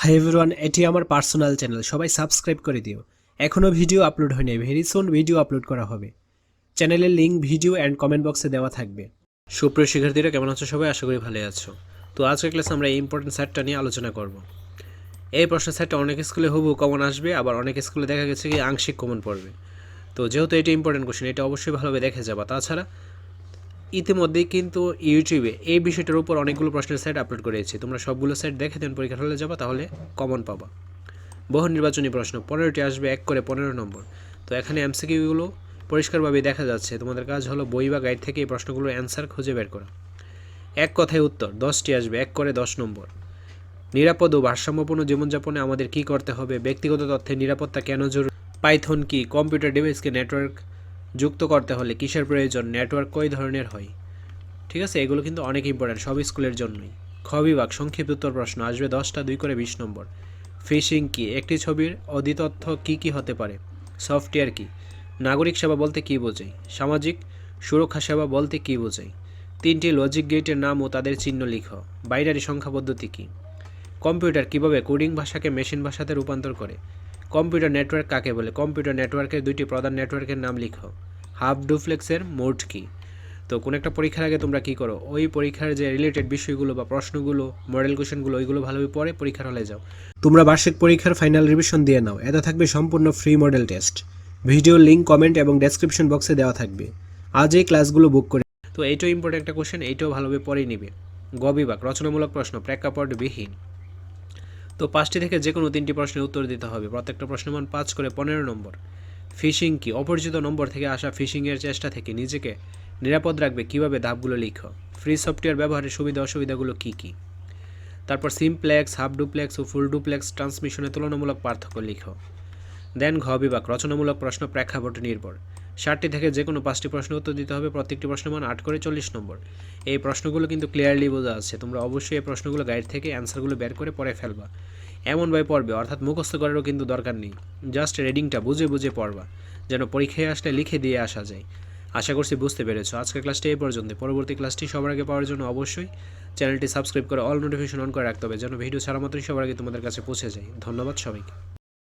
Hi everyone এটি আমার personal channel সবাই সাবস্ক্রাইব করে দিও। এখনও ভিডিও আপলোড হয়নি ভেরি সুন ভিডিও আপলোড করা হবে। চ্যানেলের লিঙ্ক ভিডিও অ্যান্ড কমেন্ট বক্সে দেওয়া থাকবে। সুপ্রিয় শিক্ষার্থীরা, কেমন আছো সবাই? আশা করি ভালো আছো। তো আজকের ক্লাসে আমরা এই ইম্পর্টেন্ট সেটটা নিয়ে আলোচনা করব। এই প্রশ্নের সেটটা অনেক স্কুলে হুবু কমন আসবে, আবার অনেক স্কুলে দেখা গেছে কি আংশিক কমন পড়বে। তো যেহেতু এটা ইম্পর্টেন্ট কোশ্চেন এটা অবশ্যই ভালোভাবে দেখে যাবা। তাছাড়া ইতিমধ্যেই কিন্তু ইউটিউবে এই বিষয়টার উপর অনেকগুলো প্রশ্নের সাইট আপলোড করেছি তোমরা সবগুলো সাইট দেখে দেন পরীক্ষার হলে যাবা, তাহলে কমন পাবা। বহু নির্বাচনী প্রশ্ন, পনেরোটি আসবে, এক করে পনেরো নম্বর। তো এখানে এমসিকিউগুলো পরিষ্কারভাবে দেখা যাচ্ছে। তোমাদের কাজ হলো বই বা গাইড থেকে এই প্রশ্নগুলোর অ্যান্সার খুঁজে বের করা। এক কথায় উত্তর, দশটি আসবে, এক করে দশ নম্বর। নিরাপদ ও ভারসাম্যপূর্ণ জীবনযাপনে আমাদের কী করতে হবে? ব্যক্তিগত তথ্যের নিরাপত্তা কেন জরুরি? পাইথন কি? কম্পিউটার ডিভাইসকে নেটওয়ার্ক যুক্ত করতে হলে কিসের প্রয়োজন? নেটওয়ার্ক কই ধরনের হয়? ঠিক আছে, এগুলো কিন্তু অনেক ইম্পর্ট্যান্ট সব স্কুলের জন্যই। খ বিভাগ, সংক্ষিপ্ত উত্তর প্রশ্ন, আসবে দশটা দুই করে বিশ নম্বর। ফিশিং কি? একটি ছবির অধিতথ্য কি কি হতে পারে? সফটওয়্যার কি? নাগরিক সেবা বলতে কী বোঝায়? সামাজিক সুরক্ষা সেবা বলতে কী বোঝায়? তিনটি লজিক গেটের নাম ও তাদের চিহ্ন লিখ। বাইনারি সংখ্যা পদ্ধতি কী? কম্পিউটার কীভাবে কোডিং ভাষাকে মেশিন ভাষাতে রূপান্তর করে? কম্পিউটার নেটওয়ার্ক কাকে বলে? কম্পিউটার নেটওয়ার্কের দুইটি প্রধান নেটওয়ার্কের নাম লিখো। হাফ ডুপ্লেক্সের মোড কি? তো কোনো একটা পরীক্ষার আগে তোমরা কী করো? ওই পরীক্ষার যে রিলেটেড বিষয়গুলো বা প্রশ্নগুলো মডেল কোশ্চেনগুলো ওইগুলো ভালোভাবে পড়ে পরীক্ষার হলে যাও। তোমরা বার্ষিক পরীক্ষার ফাইনাল রিভিশন দিয়ে নাও। এটা থাকবে সম্পূর্ণ free model test video link comment এবং ডেসক্রিপশন বক্সে দেওয়া থাকবে। আজ এই ক্লাসগুলো বুক করে তো এইটাও ইম্পর্টেন্ট একটা কোশ্চেন এইটাও ভালোভাবে পড়েই নিবে। গ বিভাগ রচনামূলক প্রশ্ন প্রেক্ষাপটবিহীন তো পাঁচটি থেকে যে কোনো তিনটি প্রশ্নের উত্তর দিতে হবে। প্রত্যেকটা প্রশ্নের মান পাঁচ করে পনেরো নম্বর। ফিশিং কি? অপরিচিত নম্বর থেকে আসা ফিশিংয়ের চেষ্টা থেকে নিজেকে নিরাপদ রাখবে কীভাবে ধাপগুলো লিখো। ফ্রি সফটওয়্যার ব্যবহারের সুবিধা অসুবিধাগুলো কী কী? তারপর সিমপ্লেক্স হাফ ডুপ্লেক্স ও ফুল ডুপ্লেক্স ট্রান্সমিশনে তুলনামূলক পার্থক্য লিখো। দেন ঘ বিভাগ, রচনামূলক প্রশ্ন, প্রেক্ষাপট নির্ভর। ষাটটি থেকে যে কোনো পাঁচটি প্রশ্ন উত্তর দিতে হবে, প্রত্যেকটি প্রশ্নের মান আট করে চল্লিশ নম্বর। এই প্রশ্নগুলো কিন্তু ক্লিয়ারলি বোঝা আছে। তোমরা অবশ্যই এই প্রশ্নগুলো গাইড থেকে অ্যান্সারগুলো বের করে পড়ে ফেলবা। এমন এমনভাবে পড়বে, অর্থাৎ মুখস্থ করারও কিন্তু দরকার নেই। জাস্ট রিডিংটা বুঝে বুঝে পড়বা, যেন পরীক্ষায় আসলে লিখে দিয়ে আসা যায়। আশা করছি বুঝতে পেরেছ। আজকের ক্লাসটি এই পর্যন্ত। পরবর্তী ক্লাসটি সবার আগে পাওয়ার জন্য অবশ্যই চ্যানেলটি সাবস্ক্রাইব করে অল নোটিফিকেশন অন করে রাখতে হবে, যেন ভিডিও ছাড়া মাত্রই সবার আগে তোমাদের কাছে পৌঁছে যায়। ধন্যবাদ সবাইকে।